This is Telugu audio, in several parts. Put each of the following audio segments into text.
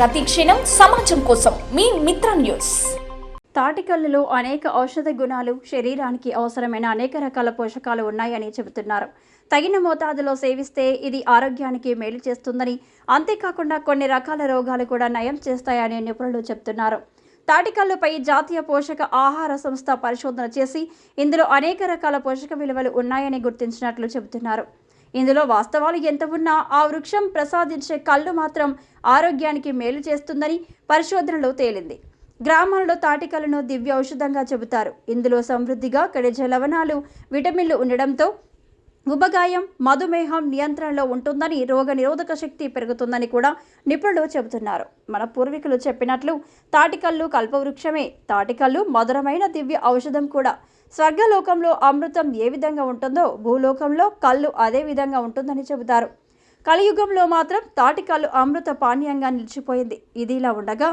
ప్రతి క్షణం సమాజం కోసం మీ మిత్ర న్యూస్. తాటికల్లులో అనేక ఔషధ గుణాలు శరీరానికి అవసరమైన అనేక రకాల పోషకాలు ఉన్నాయని చెబుతున్నారు. తగిన మోతాదులో సేవిస్తే ఇది ఆరోగ్యానికి మేలు చేస్తుందని అంతేకాకుండా కొన్ని రకాల రోగాలు కూడా నయం చేస్తాయని నిపుణులు చెబుతున్నారు. తాటికల్లుపై జాతీయ పోషక ఆహార సంస్థ పరిశోధన చేసి ఇందులో అనేక రకాల పోషక విలువలు ఉన్నాయని గుర్తించినట్లు చెబుతున్నారు. ఇందులో వాస్తవాలు ఎంత ఉన్నా ఆ వృక్షం ప్రసాదించే కళ్ళు మాత్రం ఆరోగ్యానికి మేలు చేస్తుందని పరిశోధనలో తేలింది. గ్రామాలలో తాటికలను దివ్య ఔషధంగా చెబుతారు. ఇందులో సమృద్ధిగా ఖనిజ లవణాలు విటమిన్లు ఉండడంతో ఉబగాయం మధుమేహం నియంత్రణలో ఉంటుందని రోగ నిరోధక శక్తి పెరుగుతుందని కూడా నిపుణులు చెబుతున్నారు. మన పూర్వీకులు చెప్పినట్లు తాటికల్లు కల్పవృక్షమే. తాటికల్లు మధురమైన దివ్య ఔషధం కూడా. స్వర్గలోకంలో అమృతం ఏ విధంగా ఉంటుందో భూలోకంలో కళ్ళు అదే విధంగా ఉంటుందని చెబుతారు. కలియుగంలో మాత్రం తాటికల్లు అమృత పానీయంగా నిలిచిపోయింది. ఇది ఇలా ఉండగా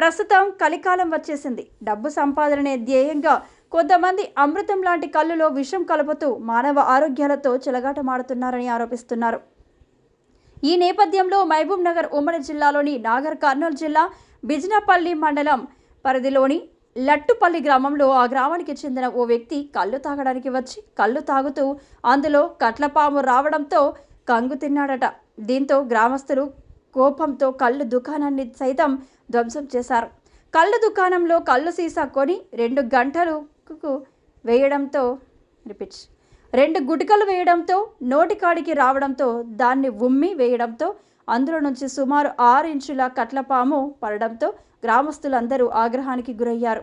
ప్రస్తుతం కలికాలం వచ్చేసింది. డబ్బు సంపాదననే ధ్యేయంగా కొంతమంది అమృతం లాంటి కళ్ళులో విషం కలుపుతూ మానవ ఆరోగ్యాలతో చెలగాటమాడుతున్నారని ఆరోపిస్తున్నారు. ఈ నేపథ్యంలో మహబూబ్ నగర్ ఉమ్మడి జిల్లాలోని నాగర్ కర్నూలు జిల్లా బిజినపల్లి మండలం పరిధిలోని లట్టుపల్లి గ్రామంలో ఆ గ్రామానికి చెందిన ఓ వ్యక్తి కళ్ళు తాగడానికి వచ్చి కళ్ళు తాగుతూ అందులో కట్లపాము రావడంతో కంగు తిన్నాడట. దీంతో గ్రామస్తులు కోపంతో కళ్ళు దుకాణాన్ని సైతం ధ్వంసం చేశారు. కళ్ళు దుకాణంలో కళ్ళు సీసా కొని రెండు గంటలకు వేయడంతో రిపీట్స్ రెండు గుటికలు వేయడంతో నోటికాడికి రావడంతో దాన్ని ఉమ్మి వేయడంతో అందులో నుంచి సుమారు ఆరు ఇంచుల కట్లపాము పడడంతో గ్రామస్తులందరూ ఆగ్రహానికి గురయ్యారు.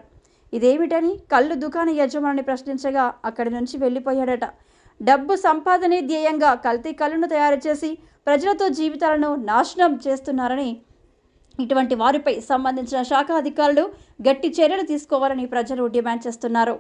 ఇదేమిటని కళ్ళు దుకాణ యజమాని ప్రశ్నించగా అక్కడి నుంచి వెళ్ళిపోయాడట. డబ్బు సంపాదనే ధ్యేయంగా కల్తీ కళ్ళను తయారు చేసి ప్రజలతో జీవితాలను నాశనం చేస్తున్నారని ఇటువంటి వారిపై సంబంధించిన శాఖ అధికారులు గట్టి చర్యలు తీసుకోవాలని ప్రజలు డిమాండ్ చేస్తున్నారు.